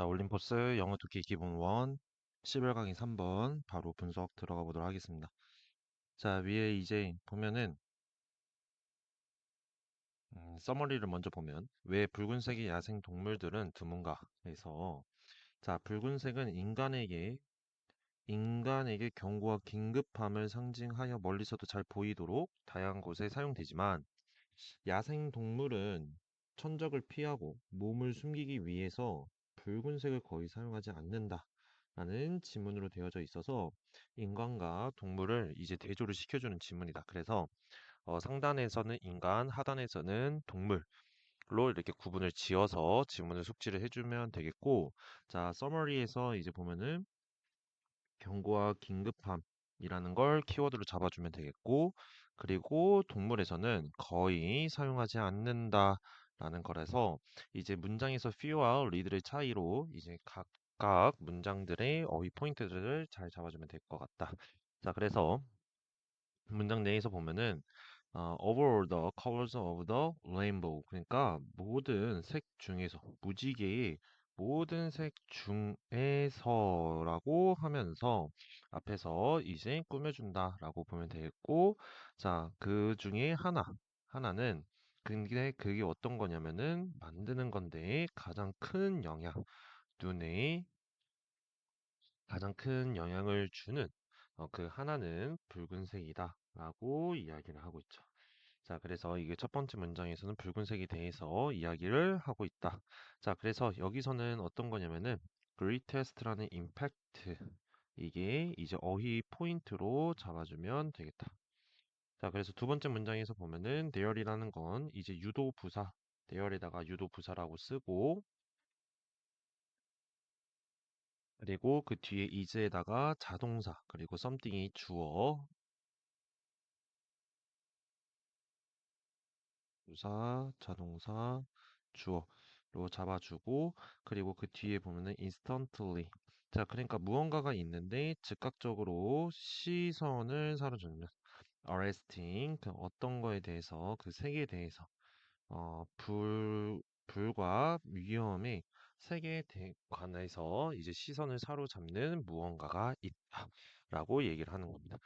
자, 올림포스 영어 듣기 기본 1 11 강의 3번 바로 분석 들어가 보도록 하겠습니다. 자, 위에 이제 보면은 음, 서머리를 먼저 보면 왜 붉은색의 야생 동물들은 드문가 해서 자, 붉은색은 인간에게 인간에게 경고와 긴급함을 상징하여 멀리서도 잘 보이도록 다양한 곳에 사용되지만 야생 동물은 천적을 피하고 몸을 숨기기 위해서 붉은색을 거의 사용하지 않는다. 라는 지문으로 되어져 있어서 인간과 동물을 이제 대조를 시켜주는 지문이다. 그래서 어, 상단에서는 인간, 하단에서는 동물 로 이렇게 구분을 지어서 지문을 숙지를 해주면 되겠고, 자, 서머리에서 이제 보면은 경고와 긴급함이라는 걸 키워드로 잡아주면 되겠고, 그리고 동물에서는 거의 사용하지 않는다 라는 거라서 이제 문장에서 few와 read의 차이로 이제 각각 문장들의 어휘 포인트들을 잘 잡아주면 될 것 같다. 자, 그래서 문장 내에서 보면은 어, over the colors of the rainbow 그러니까 모든 색 중에서 무지개의 모든 색 중에서라고 하면서 앞에서 이제 꾸며준다 라고 보면 되겠고 자, 그 중에 하나 하나는 근데 그게 어떤 거냐면은 만드는 건데 가장 큰 영향 눈에 가장 큰 영향을 주는 어, 그 하나는 붉은색이다 라고 이야기를 하고 있죠. 자, 그래서 이게 첫 번째 문장에서는 붉은색에 대해서 이야기를 하고 있다. 자, 그래서 여기서는 어떤 거냐면은 greatest라는 impact 이게 이제 어휘 포인트로 잡아주면 되겠다. 자, 그래서 두 번째 문장에서 보면은 there이라는 건 이제 유도 부사 there에다가 유도 부사라고 쓰고 그리고 그 뒤에 is에다가 자동사 그리고 something이 주어. 부사, 자동사, 주어로 잡아주고 그리고 그 뒤에 보면은 instantly. 자 그러니까 무언가가 있는데 즉각적으로 시선을 사로잡는 arresting 그 어떤 거에 대해서 그 색에 대해서 어, 불 불과 위험에 색에 대- 관해서 이제 시선을 사로잡는 무언가가 있다라고 얘기를 하는 겁니다.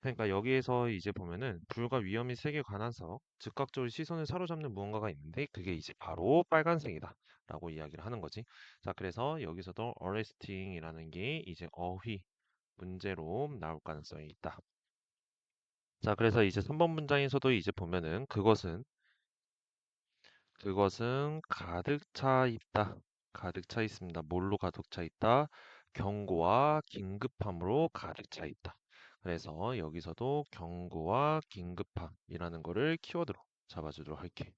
그러니까 여기에서 이제 보면은 불과 위험이 색에 관해서 즉각적으로 시선을 사로잡는 무언가가 있는데 그게 이제 바로 빨간색이다 라고 이야기를 하는 거지. 자, 그래서 여기서도 arresting이라는 게 이제 어휘 문제로 나올 가능성이 있다. 자, 그래서 이제 3번 문장에서도 이제 보면은 그것은 그것은 가득 차 있다. 가득 차 있습니다. 뭘로 가득 차 있다? 경고와 긴급함으로 가득 차 있다. 그래서 여기서도 경고와 긴급함이라는 거를 키워드로 잡아주도록 할게.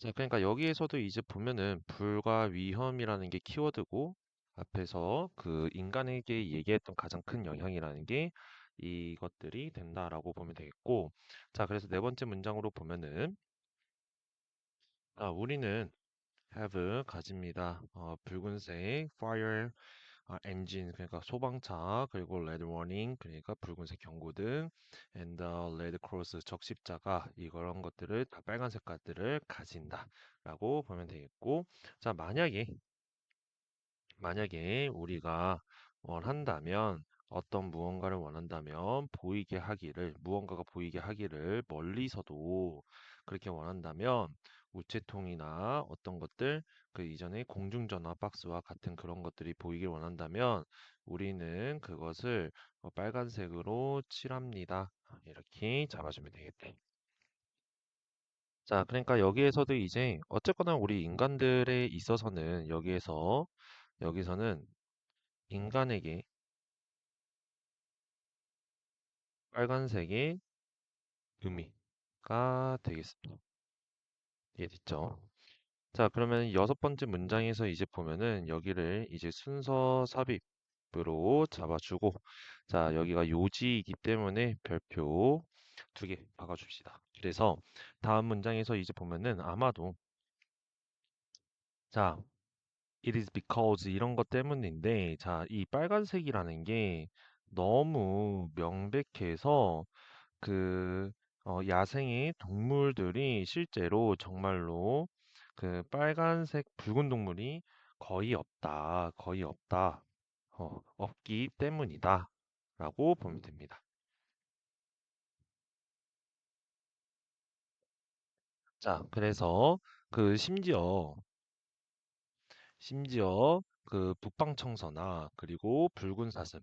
자, 그러니까 여기에서도 이제 보면은 불과 위험이라는 게 키워드고 앞에서 그 인간에게 얘기했던 가장 큰 영향이라는 게 이것들이 된다라고 보면 되겠고 자, 그래서 네 번째 문장으로 보면은 아, 우리는 have 가집니다. 어, 붉은색 fire 아, engine 그러니까 소방차 그리고 red warning 그러니까 붉은색 경고등 and the red cross 적십자가 이런 것들을 다 빨간 색깔들을 가진다라고 보면 되겠고 자 만약에 만약에 우리가 원한다면 어떤 무언가를 원한다면 보이게 하기를 무언가가 보이게 하기를 멀리서도 그렇게 원한다면 우체통이나 어떤 것들 그 이전에 공중전화 박스와 같은 그런 것들이 보이길 원한다면 우리는 그것을 어, 빨간색으로 칠합니다. 이렇게 잡아주면 되겠다. 자, 그러니까 여기에서도 이제 어쨌거나 우리 인간들에 있어서는 여기에서 여기서는 인간에게 빨간색의 의미가 되겠습니다. 이해됐죠? 자, 그러면 여섯 번째 문장에서 이제 보면은 여기를 이제 순서 삽입으로 잡아주고, 자, 여기가 요지이기 때문에 별표 두 개 박아줍시다. 그래서 다음 문장에서 이제 보면은 아마도, 자, it is because 이런 것 때문인데, 자, 이 빨간색이라는 게 너무 명백해서 그 어, 야생의 동물들이 실제로 정말로 그 빨간색 붉은 동물이 거의 없다, 거의 없다, 어, 없기 때문이다 라고 보면 됩니다. 자, 그래서 그 심지어 심지어 그 북방 청서나 그리고 붉은 사슴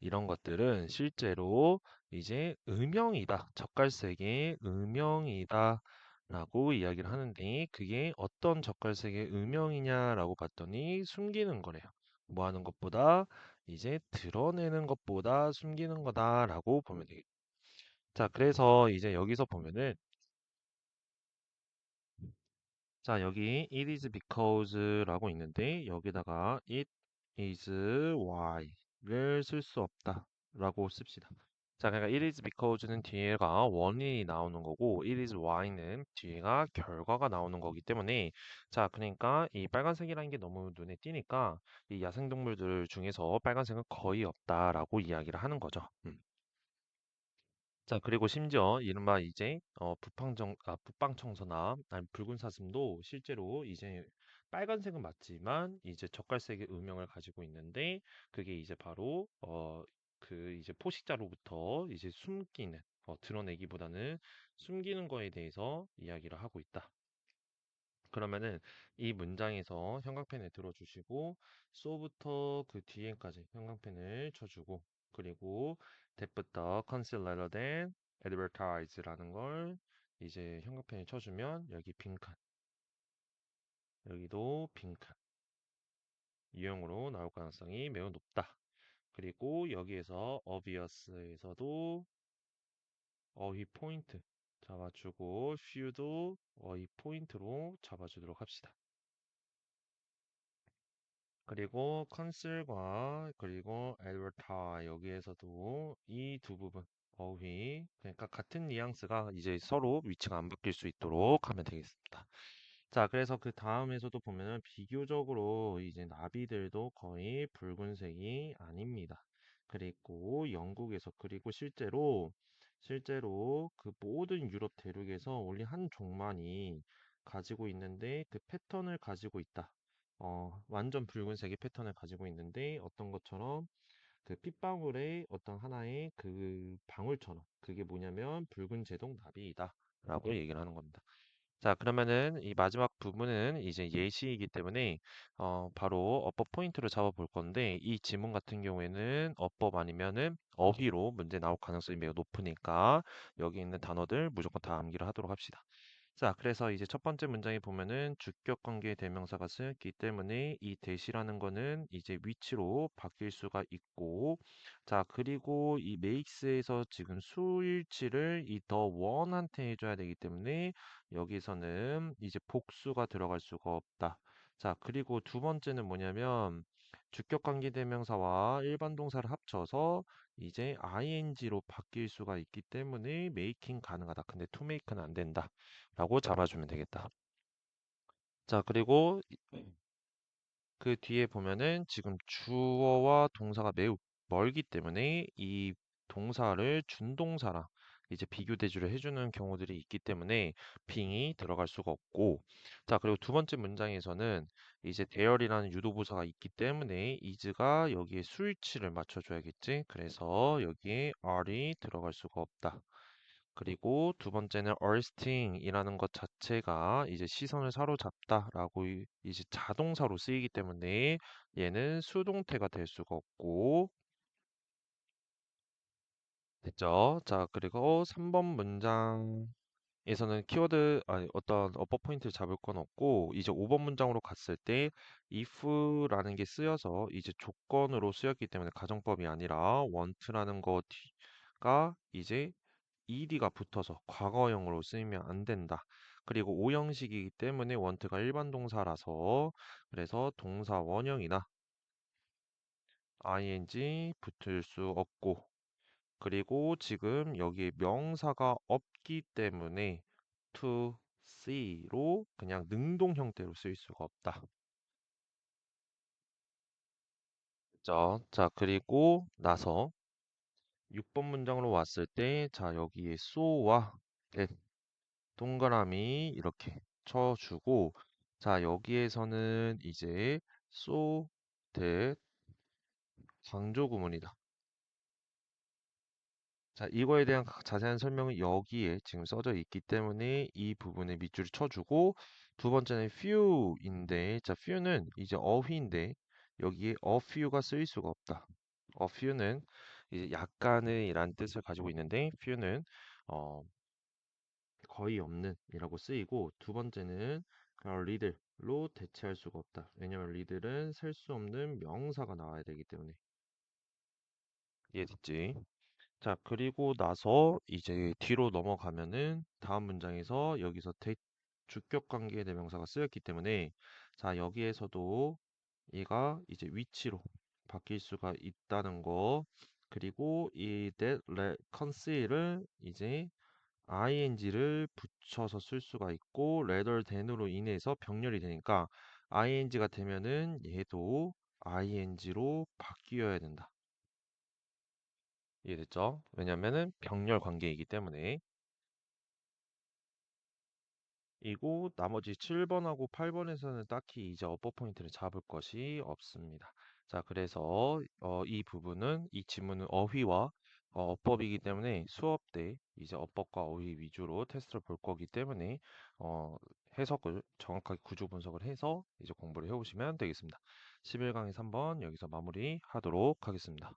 이런 것들은 실제로 이제 음영이다. 젓갈색의 음영이다. 라고 이야기를 하는데 그게 어떤 젓갈색의 음영이냐라고 봤더니 숨기는 거래요. 뭐 하는 것보다 이제 드러내는 것보다 숨기는 거다라고 보면 되겠죠. 자, 그래서 이제 여기서 보면은 자, 여기 it is because라고 있는데 여기다가 it is why를 쓸 수 없다라고 씁시다. 자, 그러니까 it is because는 뒤에가 원인이 나오는 거고 it is why는 뒤에가 결과가 나오는 거기 때문에 자, 그러니까 이 빨간색이라는 게 너무 눈에 띄니까 이 야생동물들 중에서 빨간색은 거의 없다라고 이야기를 하는 거죠. 음. 자, 그리고 심지어 이른바 이제 어, 북방정, 아, 북방청소나 아니 붉은 사슴도 실제로 이제 빨간색은 맞지만 이제 젓갈색의 음영을 가지고 있는데 그게 이제 바로 어, 그 이제 포식자로부터 이제 숨기는 어, 드러내기보다는 숨기는 거에 대해서 이야기를 하고 있다. 그러면은 이 문장에서 형광펜을 들어주시고 so부터 그 뒤에까지 형광펜을 쳐주고 그리고 that부터 rather than advertise라는 걸 이제 형광펜을 쳐주면 여기 빈칸 여기도 빈칸 유형으로 나올 가능성이 매우 높다. 그리고 여기에서 obvious에서도 어휘 포인트 잡아주고 few도 어휘 포인트로 잡아주도록 합시다. 그리고 컨슬과 그리고 advertise 여기에서도 이 두 부분 어휘 그러니까 같은 뉘앙스가 이제 서로 위치가 안 바뀔 수 있도록 하면 되겠습니다. 자, 그래서 그 다음에서도 보면은 비교적으로 이제 나비들도 거의 붉은색이 아닙니다. 그리고 영국에서 그리고 실제로 실제로 그 모든 유럽 대륙에서 only 한 종만이 가지고 있는데 그 패턴을 가지고 있다. 어, 완전 붉은색의 패턴을 가지고 있는데 어떤 것처럼 그 핏방울의 어떤 하나의 그 방울처럼 그게 뭐냐면 붉은 제동 나비이다 라고 얘기를 하는 겁니다. 자, 그러면은 이 마지막 부분은 이제 예시이기 때문에 어, 바로 어법 포인트로 잡아볼 건데 이 지문 같은 경우에는 어법 아니면은 어휘로 문제 나올 가능성이 매우 높으니까 여기 있는 단어들 무조건 다 암기를 하도록 합시다. 자, 그래서 이제 첫 번째 문장에 보면은 주격 관계 대명사가 쓰였기 때문에 이 대시라는 거는 이제 위치로 바뀔 수가 있고, 자, 그리고 이 makes에서 지금 수일치를 이 더 원한테 해줘야 되기 때문에 여기서는 이제 복수가 들어갈 수가 없다. 자, 그리고 두 번째는 뭐냐면 주격 관계 대명사와 일반 동사를 합쳐서 이제 ing로 바뀔 수가 있기 때문에 making 가능하다. 근데 to make는 안 된다. 라고 잡아주면 되겠다. 자, 그리고 그 뒤에 보면은 지금 주어와 동사가 매우 멀기 때문에 이 동사를 준동사랑 이제 비교 대조를 해주는 경우들이 있기 때문에 빙이 들어갈 수가 없고 자 그리고 두 번째 문장에서는 이제 대열이라는 유도부사가 있기 때문에 is가 여기에 수일치를 맞춰줘야겠지? 그래서 여기에 are이 들어갈 수가 없다. 그리고 두 번째는 ersting이라는 것 자체가 이제 시선을 사로잡다라고 이- 이제 자동사로 쓰이기 때문에 얘는 수동태가 될 수가 없고 됐죠? 자, 그리고 3번 문장에서는 키워드 아니 어떤 어법 포인트를 잡을 건 없고 이제 5번 문장으로 갔을 때 if라는 게 쓰여서 이제 조건으로 쓰였기 때문에 가정법이 아니라 want라는 거가 이제 ed가 붙어서 과거형으로 쓰이면 안 된다. 그리고 오형식이기 때문에 원트가 일반 동사라서 그래서 동사 원형이나 ing 붙을 수 없고 그리고 지금 여기에 명사가 없기 때문에 to see로 그냥 능동 형태로 쓰일 수가 없다. 그죠? 자, 그리고 나서 6번 문장으로 왔을 때, 자, 여기에 so와 that, 동그라미 이렇게 쳐주고, 자, 여기에서는 이제 so, that, 강조 구문이다. 자, 이거에 대한 가- 자세한 설명은 여기에 지금 써져 있기 때문에 이 부분에 밑줄을 쳐주고, 두 번째는 few인데, 자, few는 이제 어휘인데, 여기에 a few가 쓰일 수가 없다. a few는 이제 약간의 이란 뜻을 가지고 있는데, few는 어, 거의 없는 이라고 쓰이고, 두 번째는 리들로 대체할 수가 없다. 왜냐면 리들은 셀 수 없는 명사가 나와야 되기 때문에. 이해됐지? 자, 그리고 나서 이제 뒤로 넘어가면은 다음 문장에서 여기서 대, 주격 관계 대명사가 쓰였기 때문에 자, 여기에서도 얘가 이제 위치로 바뀔 수가 있다는 거. 그리고 이 that, let, conceal을 이제 ing를 붙여서 쓸 수가 있고 rather than으로 인해서 병렬이 되니까 ing가 되면은 얘도 ing로 바뀌어야 된다. 이해됐죠? 왜냐면은 병렬 관계이기 때문에 이고 나머지 7번하고 8번에서는 딱히 이제 어법 포인트를 잡을 것이 없습니다. 자, 그래서 어, 이 부분은 이 지문은 어휘와 어, 어법이기 때문에 수업 때 이제 어법과 어휘 위주로 테스트를 볼 거기 때문에 어, 해석을 정확하게 구조 분석을 해서 이제 공부를 해오시면 되겠습니다. 11강의 3번 여기서 마무리하도록 하겠습니다.